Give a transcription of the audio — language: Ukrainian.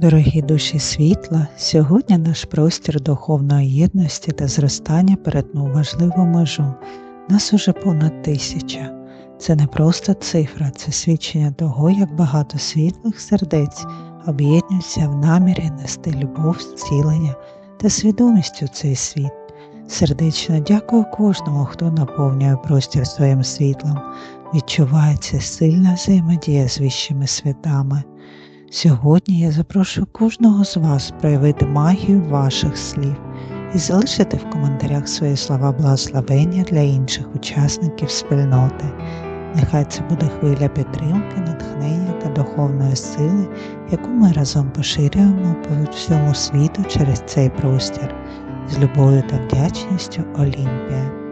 Дорогі душі світла, сьогодні наш простір духовної єдності та зростання перетнув важливу межу. Нас уже понад тисяча. Це не просто цифра, це свідчення того, як багато світлих сердець об'єднуються в намірі нести любов, зцілення та свідомість у цей світ. Сердечно дякую кожному, хто наповнює простір своїм світлом, відчувається сильна взаємодія з вищими святами. Сьогодні я запрошую кожного з вас проявити магію ваших слів і залишити в коментарях свої слова благословення для інших учасників спільноти. Нехай це буде хвиля підтримки, натхнення та духовної сили, яку ми разом поширюємо по всьому світу через цей простір з любов'ю та вдячністю Олімпія.